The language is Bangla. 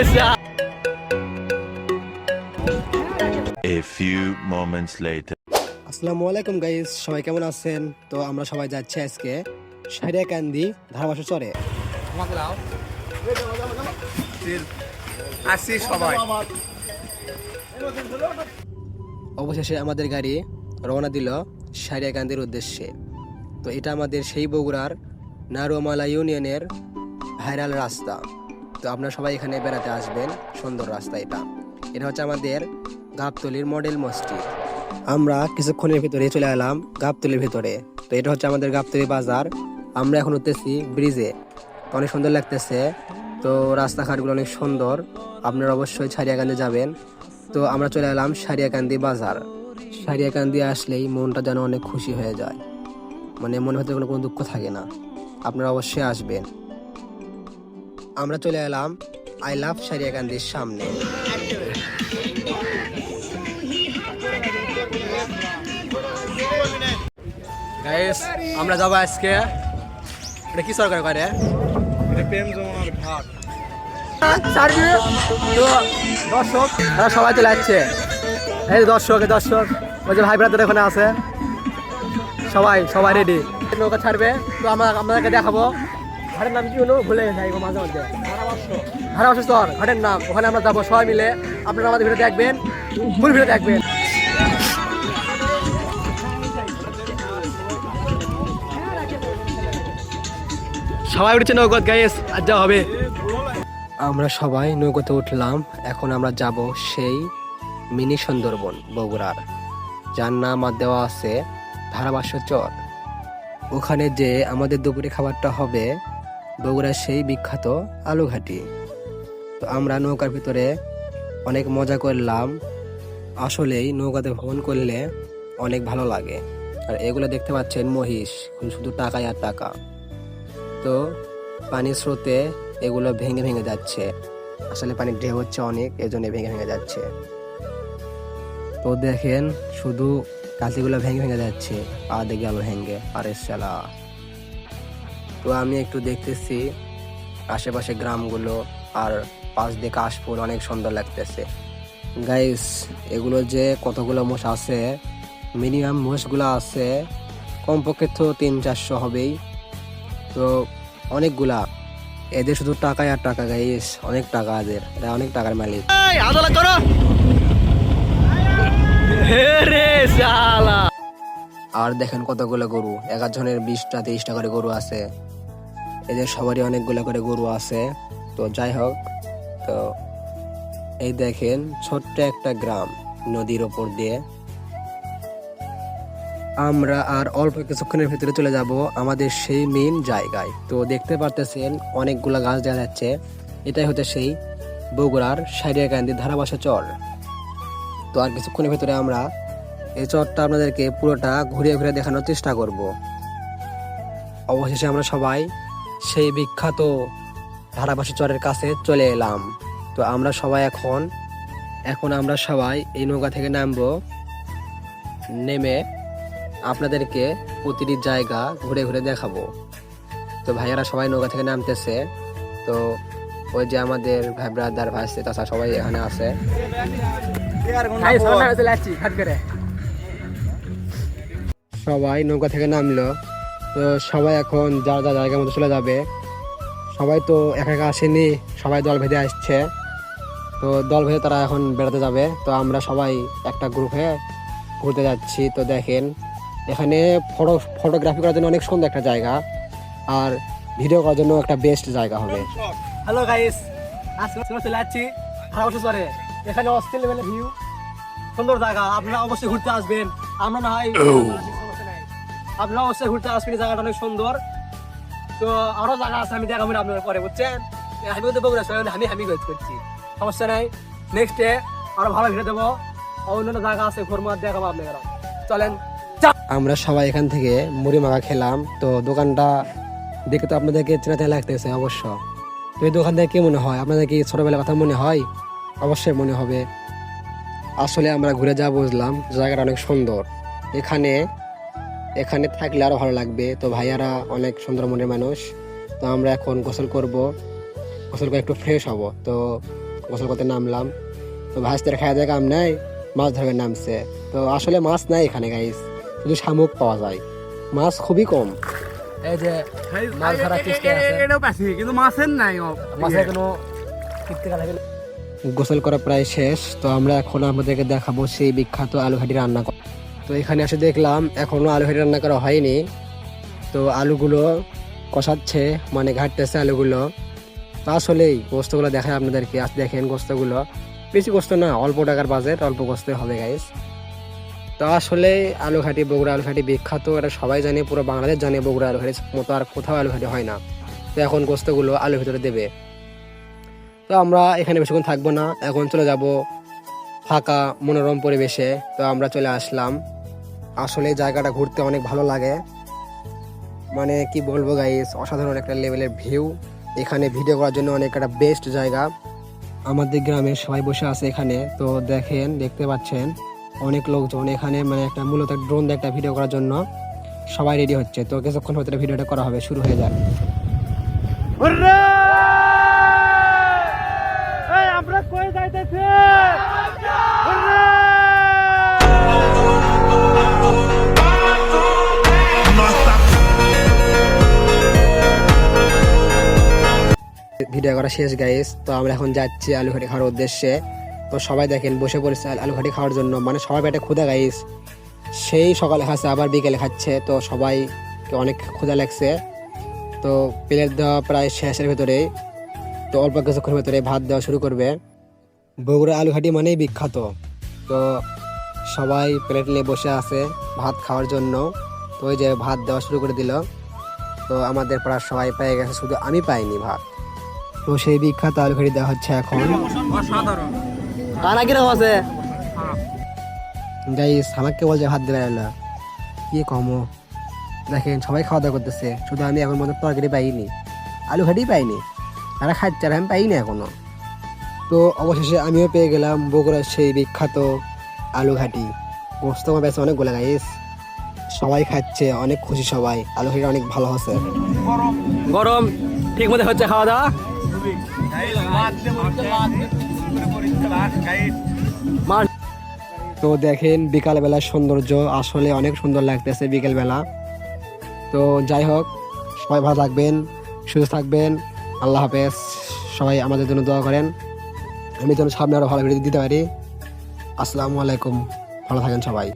A few moments later. আসসালামু আলাইকুম গাইস সবাই কেমন আছেন? তো আমরা সবাই যাচ্ছি আজকে সারিয়া কান্দি ধারাবাসা চরে। আসি সবাই। অবশেষে আমাদের গাড়ি রওনা দিল সারিয়া কান্দির উদ্দেশ্যে। তো এটা আমাদের সেই বগুড়ার নারুমালা ইউনিয়নের ভাইরাল রাস্তা। তো আপনারা সবাই এখানে বেড়াতে আসবেন, সুন্দর রাস্তা এটা। এটা হচ্ছে আমাদের গাবতলির মডেল মসজিদ। আমরা কিছুক্ষণের ভিতরে চলে এলাম গাবতলির ভিতরে। তো এটা হচ্ছে আমাদের গাবতলি বাজার। আমরা এখন উঠতেছি ব্রিজে। অনেক সুন্দর লাগতেছে। তো রাস্তাঘাটগুলো অনেক সুন্দর। আপনারা অবশ্যই সারিয়াকান্দি যাবেন। তো আমরা চলে এলাম সারিয়াকান্দি বাজার। সারিয়াকান্দি আসলেই মনটা যেন অনেক খুশি হয়ে যায়। মানে মনে হতে কোনো কোনো দুঃখ থাকে না। আপনারা অবশ্যই আসবেন। আমরা চলে এলাম আই লাভ সারিয়াকান্দির সামনে। গাইস আমরা যাব আজকে। এটা কি সরকার করে? এটা প্রেম জমানোর ঘাট। তো দর্শক তারা সবাই চলে যাচ্ছে এই দর্শক দর্শক ওই যে ভাই ব্রাদার ওখানে আছে। সবাই সবাই রেডি নৌকা ছাড়বে তো আমরা আপনাদেরকে দেখাবো। ঘাটের নাম কি হলো? ভুলে এই মাঝে মধ্যে। ধারাবাসা স্তর ঘাটের নাম। ওখানে আমরা যাব সবাই মিলে। আপনারা আমাদের ভিডিও দেখবেন, ফুল ভিডিও দেখবেন। সবাই উঠছে নৌকত গাইস আজ যা হবে। আমরা সবাই নৌকোতে উঠলাম। এখন আমরা যাব সেই মিনি সুন্দরবন, বগুড়ার। যার নাম আর দেওয়া আছে ধারাবাস্য চর। ওখানে যে আমাদের দুপুরে খাবারটা হবে বগুড়ার সেই বিখ্যাত আলুঘাটি। তো আমরা নৌকার ভিতরে অনেক মজা করলাম। আসলেই নৌকাতে ভ্রমণ করলে অনেক ভালো লাগে। আর এগুলো দেখতে পাচ্ছেন মহিষ শুধু টাকায় আর টাকা। তো পানির স্রোতে এগুলো ভেঙে ভেঙে যাচ্ছে। আসলে পানির ঢেউ হচ্ছে অনেক, এজন্য ভেঙে ভেঙে যাচ্ছে। তো দেখেন, শুধু কাঁচিগুলো ভেঙে ভেঙে যাচ্ছে দিয়ে গেল ভেঙে, আরে শালা। তো আমি একটু দেখতেছি আশেপাশে গ্রামগুলো আর পাশ দিয়ে কাশফুল অনেক সুন্দর লাগতেছে। গাইস এগুলো যে কতগুলো মোষ আছে মিনিমাম মোষগুলো আছে কমপক্ষে তো তিন চারশো হবেই। তো অনেকগুলা, এদের শুধু টাকাই আর টাকা গাইস অনেক টাকা এদের, এরা অনেক টাকার মালিক। আর দেখেন কতগুলো গরু। এক জনের বিশটা তেইশটা করে গরু আছে। এদের সবারই অনেকগুলো করে গরু আছে। তো যাই হোক, তো এই দেখেন ছোট্ট একটা গ্রাম নদীর ওপর দিয়ে। আমরা আর অল্প কিছুক্ষণের ভিতরে চলে যাব আমাদের সেই মেন জায়গায়। তো দেখতে পারতেছেন অনেকগুলা গাছ দেখা যাচ্ছে। এটাই হচ্ছে সেই বগুড়ার সাইরিয়াকান্দি ধারাবাসা চর। তো আর কিছুক্ষণের ভিতরে আমরা এই চরটা আপনাদেরকে পুরোটা ঘুরিয়ে ঘুরে দেখানোর চেষ্টা করব। অবশেষে আমরা সবাই সেই বিখ্যাত ধারাবাসা চরের কাছে চলে এলাম। তো আমরা সবাই এখন এখন আমরা সবাই এই নৌকা থেকে নামবো। নেমে আপনাদেরকে প্রতিটি জায়গা ঘুরে ঘুরে দেখাবো। তো ভাইয়ারা সবাই নৌকা থেকে নামতেছে। তো ওই যে আমাদের ভাই ব্রাদার ভাই তাছাড়া সবাই এখানে আছে। সবাই নৌকা থেকে নামলো। তো সবাই এখন যার যা জায়গার মতো চলে যাবে। সবাই তো একা একা আসেনি সবাই দল ভেদে আসছে। তো দল ভেদে তারা এখন বেড়াতে যাবে। তো আমরা সবাই একটা গ্রুপে ঘুরতে যাচ্ছি। তো দেখেন এখানে ফটো ফটোগ্রাফি করার জন্য অনেক সুন্দর একটা জায়গা। আর ভিডিও করার জন্য একটা বেস্ট জায়গা হবে। হ্যালো গাইস আজকে চলে যাচ্ছি ভালোবাসা চরে। এখানে অস্থির লেভেলের ভিউ সুন্দর জায়গা আপনারা অবশ্যই ঘুরতে আসবেন। আমরা না হয় নাই। আপনারা অবশ্যই ঘুরতে আসবেন জায়গাটা অনেক সুন্দর। তো আরও জায়গা আছে, আমি দেখাবো না আপনারা পরে, বুঝছেন? আমি কিন্তু বগুড়া শহরে আমি আমি গজ করছি। সমস্যা নাই নেক্সট আরও ভালো ভিডিও দেবো। অন্যান্য জায়গা আছে, ঘুরবো, দেখাবো আপনারা চলেন আমরা সবাই এখান থেকে মুড়ি মাখা খেলাম। তো দোকানটা দেখে তো আপনাদেরকে চেনাতে লাগতেছে, অবশ্য। তো এই দোকান থেকে কি মনে হয়? আপনাদের কি ছোটবেলার কথা মনে হয়? অবশ্যই মনে হবে। আসলে আমরা ঘুরে যা বুঝলাম, জায়গাটা অনেক সুন্দর। এখানে এখানে থাকলে আরও ভালো লাগবে। তো ভাইয়ারা অনেক সুন্দর মনের মানুষ। তো আমরা এখন গোসল করব। গোসল করে একটু ফ্রেশ হব। তো গোসল করতে নামলাম। তো ভাসতে খাওয়া যায় কাম নাই? মাছ ধরবে নামছে। তো আসলে মাছ নাই এখানে গাইস শুধু শামুক পাওয়া যায়। মাছ খুবই কম। এই যে মাছ আছে। কিন্তু মাছের নাই মাছের কোনো গোসল করা প্রায় শেষ। তো আমরা এখন আমাদেরকে দেখাবো সেই বিখ্যাত আলু ঘাটি রান্না করা তো এখানে এসে দেখলাম এখনও আলু ঘাটি রান্না করা হয়নি। তো আলুগুলো কষাচ্ছে মানে ঘাটতেছে আলুগুলো। তো আসলেই গোস্তগুলো দেখায় আপনাদেরকে। আজ দেখেন গোস্তগুলো। বেশি গোস্ত না, অল্প টাকার বাজেট, অল্প গোস্তে হবে গাইস তো আসলে আলু ঘাটি, বগুড়া আলু ঘাটি বিখ্যাত। এটা সবাই জানে, পুরো বাংলাদেশ জানে বগুড়া আলু ঘাটির মতো আর কোথাও আলু ঘাটি হয় না। তো এখন গোস্তগুলো আলুর ভিতরে দেবে। তো আমরা এখানে বেশিক্ষণ থাকব না। এখন চলে যাব ফাঁকা, মনোরম পরিবেশে। তো আমরা চলে আসলাম। আসলে জায়গাটা ঘুরতে অনেক ভালো লাগে। মানে কি বলব গাইস অসাধারণ একটা লেভেলের ভিউ এখানে ভিডিও করার জন্য অনেক একটা বেস্ট জায়গা। আমাদের গ্রামের সবাই বসে আছে এখানে। তো দেখেন, দেখতে পাচ্ছেন, অনেক লোকজন এখানে মানে একটা মূলত ড্রোন দিয়ে একটা ভিডিও করার জন্য সবাই রেডি হচ্ছে। তো কিছুক্ষণ ভিতরে ভিডিওটা করা হবে, শুরু হয়ে যায় আমরা কই যাইতেছি? ভিডিও করা শেষ গাইস তো আমরা এখন যাচ্ছি আলু ঘাটি খাওয়ার উদ্দেশ্যে। তো সবাই দেখেন, বসে পড়েছে আল- ঘাটি খাওয়ার জন্য। মানে সবাই পেটে ক্ষুদা গাইস সেই সকালে খাচ্ছে, আবার বিকেলে খাচ্ছে। তো সবাই অনেক ক্ষুদা লাগছে। তো প্লেট দেওয়া প্রায় শেষের ভেতরে। তো অল্প কিছুক্ষণের ভেতরে ভাত দেওয়া শুরু করবে। বগুড়া আলু ঘাটি মানেই বিখ্যাত। তো সবাই প্লেট নিয়ে বসে আছে ভাত খাওয়ার জন্য। তো ওই যে ভাত দেওয়া শুরু করে দিল। তো আমাদের পাড়ার সবাই পেয়ে গেছে। শুধু আমি পাইনি ভাত। তো সেই বিখ্যাত আলু ঘাটি দেওয়া হচ্ছে এখন। কীরকম আছে। গাইস আমাকে বলছে ভাত দেবে এলো কি কমো দেখেন সবাই খাওয়া দাওয়া করতেছে। শুধু আমি এখন মতো তরকারি পাইনি। আলু ঘাটি পাইনি। তারা খাচ্ছে আর আমি পাইনি এখনও। তো অবশেষে আমিও পেয়ে গেলাম বগুড়ার সেই বিখ্যাত আলু ঘাটি গোস্ত আমার বেশ অনেক গোলা গাইস সবাই খাচ্ছে অনেক খুশি সবাই। আলু ঘাটি অনেক ভালো হচ্ছে গরম। ঠিক মতো হচ্ছে খাওয়া দাওয়া। তো দেখেন, বিকালবেলার সৌন্দর্য আসলে অনেক সুন্দর লাগতেছে বিকেলবেলা। তো যাই হোক, সবাই ভালো থাকবেন, সুস্থ থাকবেন। আল্লাহ হাফেজ। সবাই আমাদের জন্য দোয়া করেন। আমি যেন সামনে আরও ভালো ভিডিও দিতে পারি। আসসালামু আলাইকুম। ভালো থাকেন সবাই।